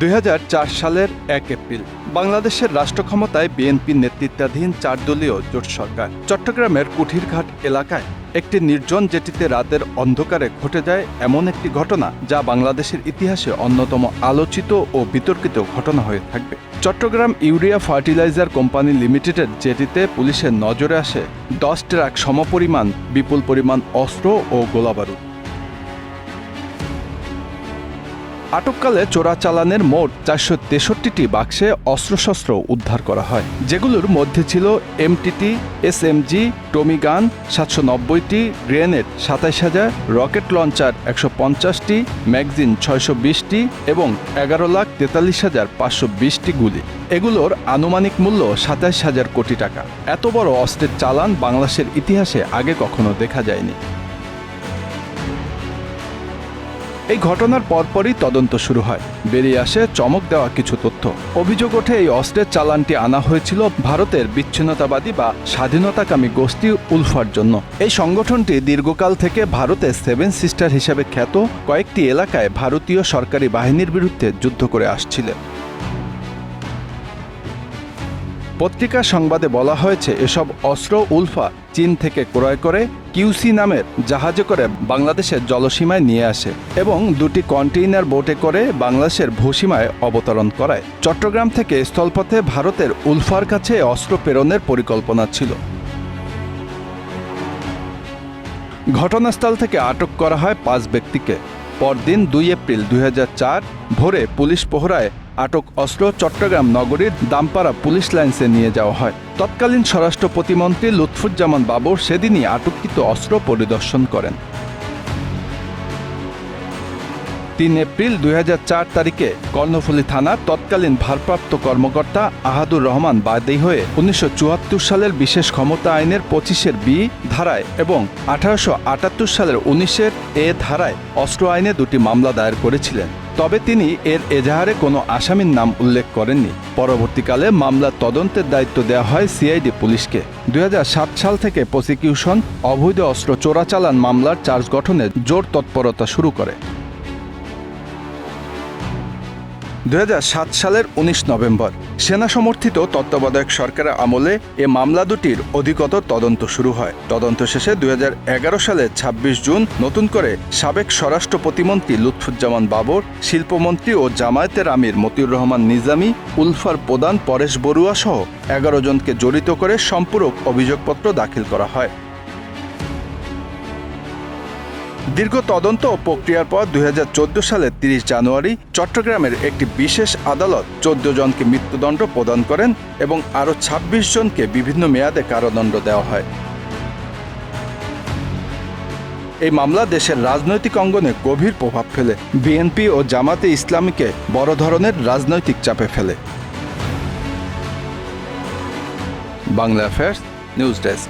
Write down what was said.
দুই হাজার চার সালের এক এপ্রিল, বাংলাদেশের রাষ্ট্র ক্ষমতায় বিএনপি নেতৃত্বাধীন চার দলীয় জোট সরকার। চট্টগ্রামের কুঠিরঘাট এলাকায় একটি নির্জন জেটিতে রাতের অন্ধকারে ঘটে যায় এমন একটি ঘটনা যা বাংলাদেশের ইতিহাসে অন্যতম আলোচিত ও বিতর্কিত ঘটনা হয়ে থাকবে। চট্টগ্রাম ইউরিয়া ফার্টিলাইজার কোম্পানি লিমিটেডের জেটিতে পুলিশের নজরে আসে দশ ট্রাক সমপরিমাণ, বিপুল পরিমাণ অস্ত্র ও গোলাবারুদ। আটককালে চোরাচালানের মোট চারশো তেষট্টিটি বাক্সে অস্ত্রশস্ত্র উদ্ধার করা হয়। যেগুলোর মধ্যে ছিল এমটিটি এস এসএমজি টমিগান সাতশো নব্বইটি গ্রেনেড সাতাইশ হাজার রকেট লঞ্চার একশো পঞ্চাশটি ম্যাগজিন ছয়শো বিশটি এবং এগারো লাখ তেতাল্লিশ হাজার পাঁচশো বিশটি গুলি। এগুলোর আনুমানিক মূল্য সাতাইশ হাজার কোটি টাকা। এত বড় অস্ত্রের চালান বাংলাদেশের ইতিহাসে আগে কখনো দেখা যায়নি। এই ঘটনার পরপরই তদন্ত শুরু হয়। বেরিয়ে আসে চমক দেওয়া কিছু তথ্য। অভিযোগ ওঠে এই অস্ত্রের চালানটি আনা হয়েছিল ভারতের বিচ্ছিন্নতাবাদী বা স্বাধীনতাকামী গোষ্ঠী উলফার জন্য। এই সংগঠনটি দীর্ঘকাল থেকে ভারতের সেভেন সিস্টার হিসেবে খ্যাত কয়েকটি এলাকায় ভারতীয় সরকারি বাহিনীর বিরুদ্ধে যুদ্ধ করে আসছিল। পত্রিকা সংবাদে বলা হয়েছে, এসব অস্ত্র উলফা চীন থেকে ক্রয় করে কিউসি নামের জাহাজে করে বাংলাদেশের জলসীমায় নিয়ে আসে এবং দুটি কন্টেইনার বোটে করে বাংলাদেশের ভূসীমায় অবতরণ করায়। চট্টগ্রাম থেকে স্থলপথে ভারতের উলফার কাছে অস্ত্র প্রেরণের পরিকল্পনা ছিল। ঘটনাস্থল থেকে আটক করা হয় পাঁচ ব্যক্তিকে। পরদিন দুই এপ্রিল দুই হাজার চার ভোরে পুলিশ পোহরায় আটক অস্ত্র চট্টগ্রাম নগরীর দামপাড়া পুলিশ লাইন্সে নিয়ে যাওয়া হয়। তৎকালীন স্বরাষ্ট্র প্রতিমন্ত্রী লুৎফুজ্জামান বাবর সেদিনই আটককৃত অস্ত্র পরিদর্শন করেন। তিন এপ্রিল দুই হাজার চার তারিখে কর্ণফুলী থানার তৎকালীন ভারপ্রাপ্ত কর্মকর্তা আহাদুর রহমান বাদী হয়ে উনিশশো চুয়াত্তর সালের বিশেষ ক্ষমতা আইনের পঁচিশের বি ধারায় এবং আঠারোশো আটাত্তর সালের উনিশের এ ধারায় অস্ত্র আইনে দুটি মামলা দায়ের করেছিলেন। তবে তিনি এর এজাহারে কোনো আসামির নাম উল্লেখ করেননি। পরবর্তীকালে মামলার তদন্তের দায়িত্ব দেওয়া হয় সিআইডি পুলিশকে। দুই হাজার সাত সাল থেকে প্রসিকিউশন, অবৈধ অস্ত্র চোরাচালান মামলার চার্জ গঠনে জোর তৎপরতা শুরু করে। দুই হাজার সাত সালের ১৯ নভেম্বর, সেনা সমর্থিত তত্ত্বাবধায়ক সরকারের আমলে এ মামলা দুটির অধিকতর তদন্ত শুরু হয়। তদন্ত শেষে দুই সালের ২৬ জুন নতুন করে সাবেক স্বরাষ্ট্র প্রতিমন্ত্রী লুৎফুজ্জামান বাবর, শিল্পমন্ত্রী ও জামায়াতের আমির মতিউর রহমান নিজামী, উলফার প্রধান পরেশ বড়ুয়া সহ এগারো জনকে জড়িত করে সম্পূরক অভিযোগপত্র দাখিল করা হয়। দীর্ঘ তদন্ত ও প্রক্রিয়ার পর দু হাজার চোদ্দ সালের তিরিশ জানুয়ারি চট্টগ্রামের একটি বিশেষ আদালত চোদ্দ জনকে মৃত্যুদণ্ড প্রদান করেন এবং আরও ২৬ জনকে বিভিন্ন মেয়াদে কারাদণ্ড দেওয়া হয়। এই মামলা দেশের রাজনৈতিক অঙ্গনে গভীর প্রভাব ফেলে। বিএনপি ও জামাতে ইসলামীকে বড় ধরনের রাজনৈতিক চাপে ফেলে। Bangla affairs news desk